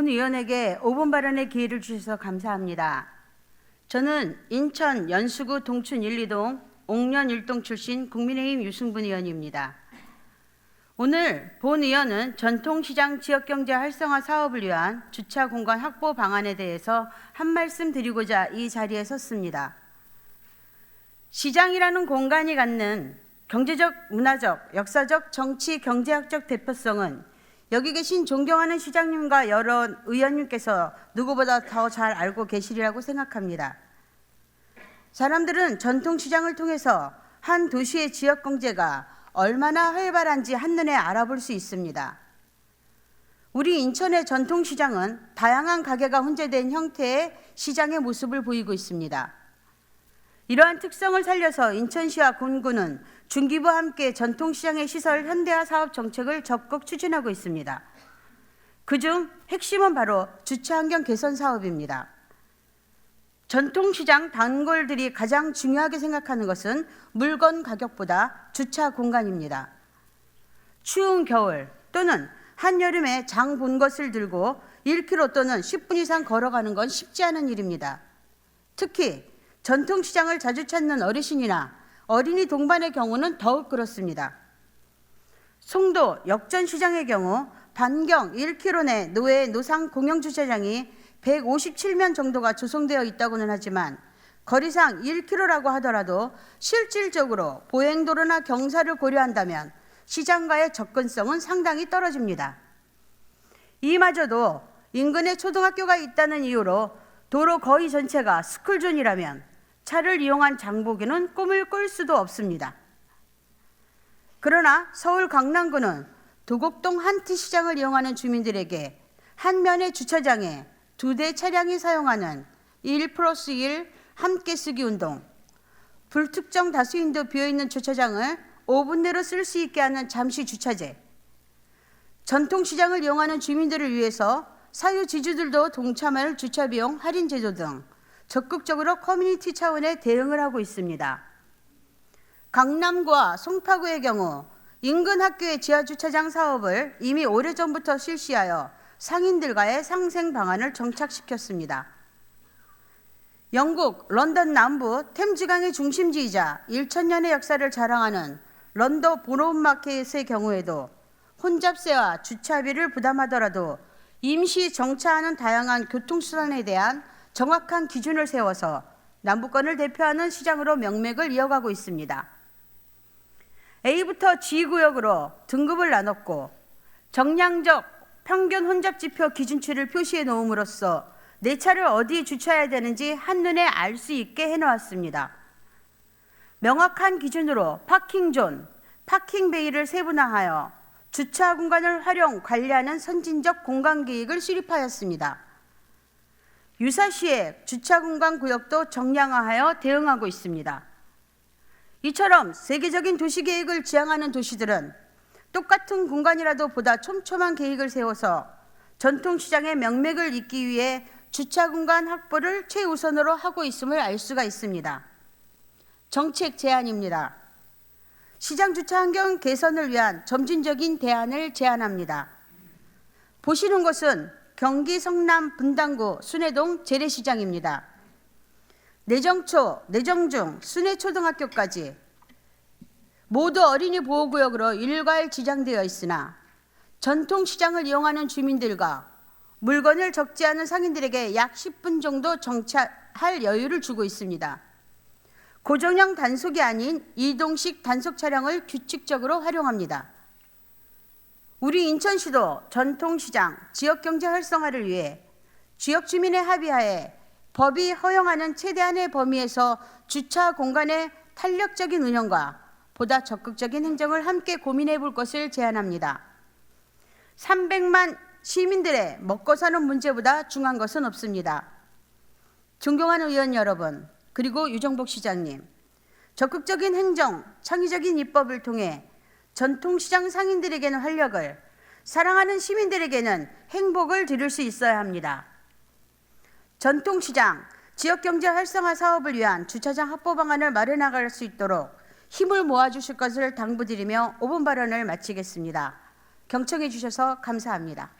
본 의원에게 5분 발언의 기회를 주셔서 감사합니다. 저는 인천 연수구 동춘 1, 2동 옥년 1동 출신 국민의힘 유승분 의원입니다. 오늘 본 의원은 전통시장 지역경제 활성화 사업을 위한 주차 공간 확보 방안에 대해서 한 말씀 드리고자 이 자리에 섰습니다. 시장이라는 공간이 갖는 경제적, 문화적, 역사적, 정치, 경제학적 대표성은 여기 계신 존경하는 시장님과 여러 의원님께서 누구보다 더 잘 알고 계시리라고 생각합니다. 사람들은 전통시장을 통해서 한 도시의 지역 경제가 얼마나 활발한지 한눈에 알아볼 수 있습니다. 우리 인천의 전통시장은 다양한 가게가 혼재된 형태의 시장의 모습을 보이고 있습니다. 이러한 특성을 살려서 인천시와 군구는 중기부와 함께 전통시장의 시설 현대화 사업 정책을 적극 추진하고 있습니다. 그중 핵심은 바로 주차 환경 개선 사업입니다. 전통시장 단골들이 가장 중요하게 생각하는 것은 물건 가격보다 주차 공간입니다. 추운 겨울 또는 한여름에 장 본 것을 들고 1km 또는 10분 이상 걸어가는 건 쉽지 않은 일입니다. 특히 전통시장을 자주 찾는 어르신이나 어린이 동반의 경우는 더욱 그렇습니다. 송도 역전시장의 경우 반경 1km 내 노회 노상 공영주차장이 157면 정도가 조성되어 있다고는 하지만 거리상 1km라고 하더라도 실질적으로 보행도로나 경사를 고려한다면 시장과의 접근성은 상당히 떨어집니다. 이마저도 인근에 초등학교가 있다는 이유로 도로 거의 전체가 스쿨존이라면 차를 이용한 장보기는 꿈을 꿀 수도 없습니다. 그러나 서울 강남구는 도곡동 한티 시장을 이용하는 주민들에게 한 면의 주차장에 두 대 차량이 사용하는 1 플러스 1 함께 쓰기 운동, 불특정 다수인도 비어있는 주차장을 5분 내로 쓸 수 있게 하는 잠시 주차제, 전통시장을 이용하는 주민들을 위해서 사유 지주들도 동참할 주차 비용 할인 제도 등 적극적으로 커뮤니티 차원의 대응을 하고 있습니다. 강남구와 송파구의 경우 인근 학교의 지하 주차장 사업을 이미 오래전부터 실시하여 상인들과의 상생 방안을 정착시켰습니다. 영국 런던 남부 템즈강의 중심지이자 1천년의 역사를 자랑하는 런던 보로마켓의 경우에도 혼잡세와 주차비를 부담하더라도 임시 정차하는 다양한 교통수단에 대한 정확한 기준을 세워서 남부권을 대표하는 시장으로 명맥을 이어가고 있습니다. A부터 G구역으로 등급을 나눴고 정량적 평균 혼잡 지표 기준치를 표시해 놓음으로써 내 차를 어디에 주차해야 되는지 한눈에 알 수 있게 해 놓았습니다. 명확한 기준으로 파킹 존, 파킹 베이를 세분화하여 주차 공간을 활용 관리하는 선진적 공간 계획을 수립하였습니다. 유사시에 주차 공간 구역도 정량화하여 대응하고 있습니다. 이처럼 세계적인 도시 계획을 지향하는 도시들은 똑같은 공간이라도 보다 촘촘한 계획을 세워서 전통 시장의 명맥을 잇기 위해 주차 공간 확보를 최우선으로 하고 있음을 알 수가 있습니다. 정책 제안입니다. 시장 주차 환경 개선을 위한 점진적인 대안을 제안합니다. 보시는 곳은 경기 성남 분당구 순회동 재래시장입니다. 내정초, 내정중, 순회초등학교까지 모두 어린이 보호구역으로 일괄 지정되어 있으나 전통시장을 이용하는 주민들과 물건을 적지 않은 상인들에게 약 10분 정도 정차할 여유를 주고 있습니다. 고정형 단속이 아닌 이동식 단속 차량을 규칙적으로 활용합니다. 우리 인천시도 전통시장 지역경제 활성화를 위해 지역 주민의 합의하에 법이 허용하는 최대한의 범위에서 주차 공간의 탄력적인 운영과 보다 적극적인 행정을 함께 고민해 볼 것을 제안합니다. 300만 시민들의 먹고 사는 문제보다 중요한 것은 없습니다. 존경하는 의원 여러분, 그리고 유정복 시장님, 적극적인 행정, 창의적인 입법을 통해 전통시장 상인들에게는 활력을, 사랑하는 시민들에게는 행복을 드릴 수 있어야 합니다. 전통시장, 지역경제 활성화 사업을 위한 주차장 확보 방안을 마련하갈 수 있도록 힘을 모아주실 것을 당부드리며 5분 발언을 마치겠습니다. 경청해 주셔서 감사합니다.